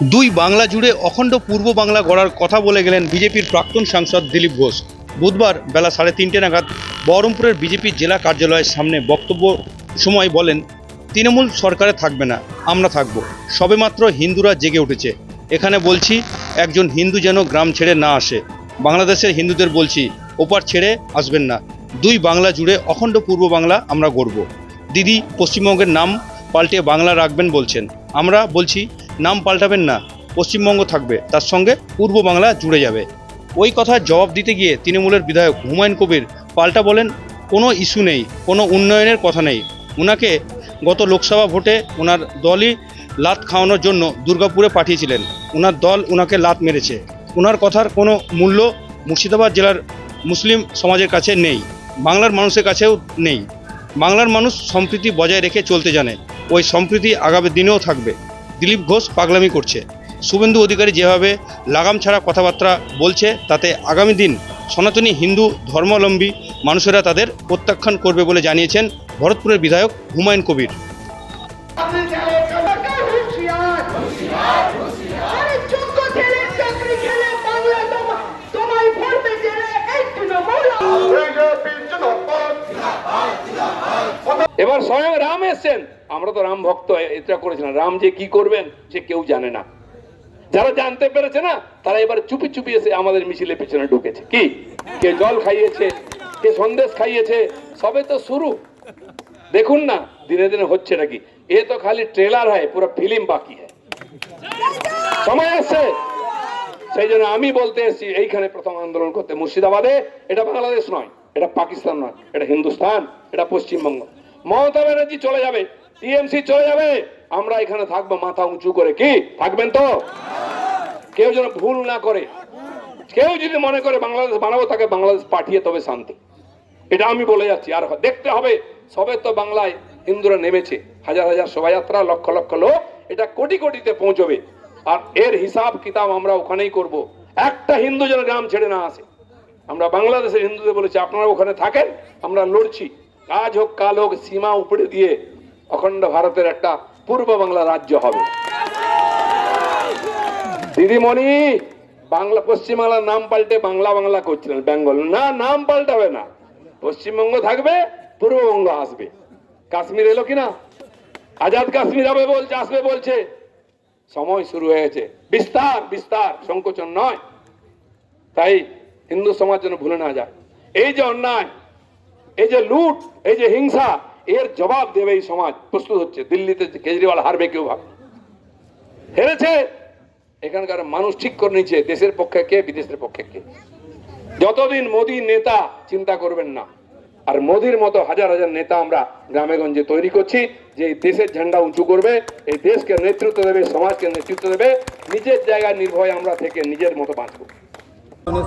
দুই বাংলা জুড়ে অখণ্ড পূর্ব বাংলা গড়ার কথা বলে গেলেন বিজেপির প্রাক্তন সাংসদ দিলীপ ঘোষ। বুধবার বেলা সাড়ে তিনটে নাগাদ বহরমপুরের বিজেপির জেলা কার্যালয়ের সামনে বক্তব্য সময় বলেন, তৃণমূল সরকারে থাকবে না, আমরা থাকব। সবেমাত্র হিন্দুরা জেগে উঠেছে। এখানে বলছি, একজন হিন্দু যেন গ্রাম ছেড়ে না আসে। বাংলাদেশের হিন্দুদের বলছি, ওপার ছেড়ে আসবেন না। দুই বাংলা জুড়ে অখণ্ড পূর্ব বাংলা আমরা গড়ব। দিদি, পশ্চিমবঙ্গের নাম পাল্টে বাংলা রাখবেন বলছেন। আমরা বলছি, নাম পাল্টাবেন না, পশ্চিমবঙ্গ থাকবে, তার সঙ্গে পূর্ব বাংলা জুড়ে যাবে। ওই কথার জবাব দিতে গিয়ে তৃণমূলের বিধায়ক হুমায়ুন কবির পাল্টা বলেন, কোনো ইস্যু নেই, কোনো উন্নয়নের কথা নেই। ওনাকে গত লোকসভা ভোটে ওনার দলই লাত খাওয়ানোর জন্য দুর্গাপুরে পাঠিয়েছিলেন। ওনার দল ওনাকে লাত মেরেছে। ওনার কথার কোনো মূল্য মুর্শিদাবাদ জেলার মুসলিম সমাজের কাছে নেই, বাংলার মানুষের কাছেও নেই। বাংলার মানুষ সম্প্রীতি বজায় রেখে চলতে জানে। ওই সম্প্রীতি আগামী দিনেও থাকবে। দিলীপ ঘোষ পাগলামি করছে। শুভেন্দু অধিকারী যেভাবে লাগাম ছাড়া কথাবার্তা বলছে, তাতে আগামী দিন সনাতনী হিন্দু ধর্মাবলম্বী মানুষেরা তাদের প্রত্যাখ্যান করবে বলে জানিয়েছেন ভরতপুরের বিধায়ক হুমায়ুন কবির। এবার স্বয়ং রাম এসছেন। আমরা তো রাম ভক্ত, এটা করেছিলাম রাম যে কি করবেন, সে কেউ জানে না। যারা জানতে পেরেছে না, তারা এবার চুপি চুপি এসে আমাদের মিছিলে পিছনে ঢুকেছে। কি? কে জল খাইয়েছে, কে সন্দেশ খাইয়েছে, সবে তো শুরু। দেখুন না, দিনে দিনে হচ্ছে নাকি এ তো খালি ট্রেলার হয়, পুরো ফিল্ম বাকি হয়। সময় আসছে সেই জন্য আমি বলতে এসেছি, এইখানে প্রথম আন্দোলন করতে মুর্শিদাবাদে। এটা বাংলাদেশ নয়, এটা পাকিস্তান নয়, এটা হিন্দুস্তান, এটা পশ্চিমবঙ্গ। মমতা ব্যানার্জি চলে যাবে, টিএমসি চলে যাবে, আমরা এখানে থাকব, মাথা উঁচু করে, কি? থাকবেন তো? কেউ যেন ভুল না করে। কেউ যদি মনে করে বাংলাদেশ বানাবো, তাকে বাংলাদেশ পাঠিয়ে তবে শান্তি। এটা আমি বলে যাচ্ছি। আর দেখতে হবে, সবে তো বাংলায় হিন্দুরা নেমেছে। হাজার হাজার শোভাযাত্রা, লক্ষ লক্ষ লোক, এটা কোটি কোটিতে পৌঁছবে। আর এর হিসাব কিতাব আমরা ওখানেই করব। একটা হিন্দু যেন গ্রাম ছেড়ে না আসে। আমরা বাংলাদেশের হিন্দুদের বলেছি, আপনারা ওখানে থাকেন, আমরা লড়ছি। আজ হোক কাল হোক সীমা উপরে দিয়ে অখণ্ড ভারতের একটা পূর্ব বাংলা রাজ্য হবে। দিদিমণি, বাংলা, পশ্চিমবাংলার নাম পাল্টে বাংলা বাংলা করছিলেন, বেঙ্গল। না, নাম পাল্টাবে না। পশ্চিমবঙ্গ থাকবে, পূর্ববঙ্গ আসবে। কাশ্মীর এলো কিনা? আজাদ কাশ্মীর হবে বলছে, আসবে বলছে। সময় শুরু হয়েছে। বিস্তার বিস্তার, সংকোচন নয়। তাই হিন্দু সমাজ যেন ভুলে না যায়। এই যে অন্যায় এই যে লুট, এই যে হিংসা, এর জবাব দেবে এই সমাজ। প্রস্তুত হচ্ছে, দিল্লিতে কেজরিওয়াল হারবে কেউ ভাবে হেরেছে, এখানকার মানুষ ঠিক করে নিচ্ছে দেশের পক্ষে কে, বিদেশের পক্ষে কে? যতদিন মোদী নেতা, চিন্তা করবেন না। আর মোদির মতো হাজার হাজার নেতা আমরা গ্রামে গঞ্জে তৈরি করছি, যে এই দেশের ঝান্ডা উঁচু করবে, এই দেশকে নেতৃত্ব দেবে, সমাজকে নেতৃত্ব দেবে, নিজের জায়গায় নির্ভয় আমরা থেকে নিজের মতো বাঁচবো।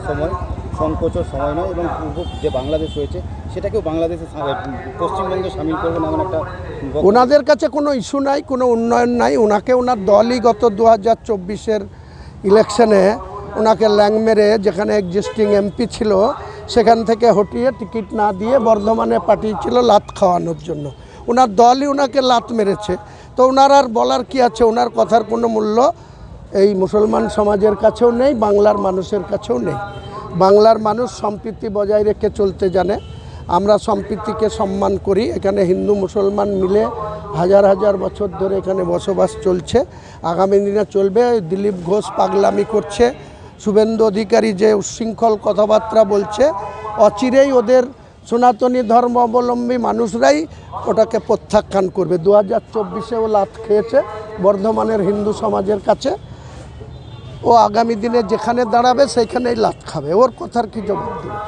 সময় সংকোচর সময় নয় এবং পূর্ব যে বাংলাদেশ রয়েছে, সেটাকেও বাংলাদেশে পশ্চিমবঙ্গে সামিল করবেন এমন একটা ওনাদের কাছে কোনো ইস্যু নাই, কোনো উন্নয়ন নাই। ওনাকে ওনার দলই গত দু হাজার চব্বিশের ইলেকশনে ওনাকে ল্যাং মেরে যেখানে এক্সিস্টিং এমপি ছিল, সেখান থেকে হটিয়ে টিকিট না দিয়ে বর্ধমানে পাঠিয়েছিল লাত খাওয়ানোর জন্য। ওনার দলই ওনাকে লাত মেরেছে। তো ওনার আর বলার কি আছে? ওনার কথার কোনো মূল্য এই মুসলমান সমাজের কাছেও নেই, বাংলার মানুষের কাছেও নেই। বাংলার মানুষ সম্প্রীতি বজায় রেখে চলতে জানে। আমরা সম্প্রীতিকে সম্মান করি। এখানে হিন্দু, মুসলমান মিলে হাজার হাজার বছর ধরে এখানে বসবাস চলছে। আগামী দিনে চলবে। দিলীপ ঘোষ পাগলামি করছে। শুভেন্দু অধিকারী যে উচ্ছৃঙ্খল কথাবার্তা বলছে, অচিরেই ওদের সনাতনী ধর্মাবলম্বী মানুষরাই ওটাকে প্রত্যাখ্যান করবে। দু হাজার চব্বিশেও লাত খেয়েছে বর্ধমানের হিন্দু সমাজের কাছে। ও আগামী দিনে যেখানে দাঁড়াবে সেখানেই লাভ খাবে। ওর কথার কি জবাব দেবে?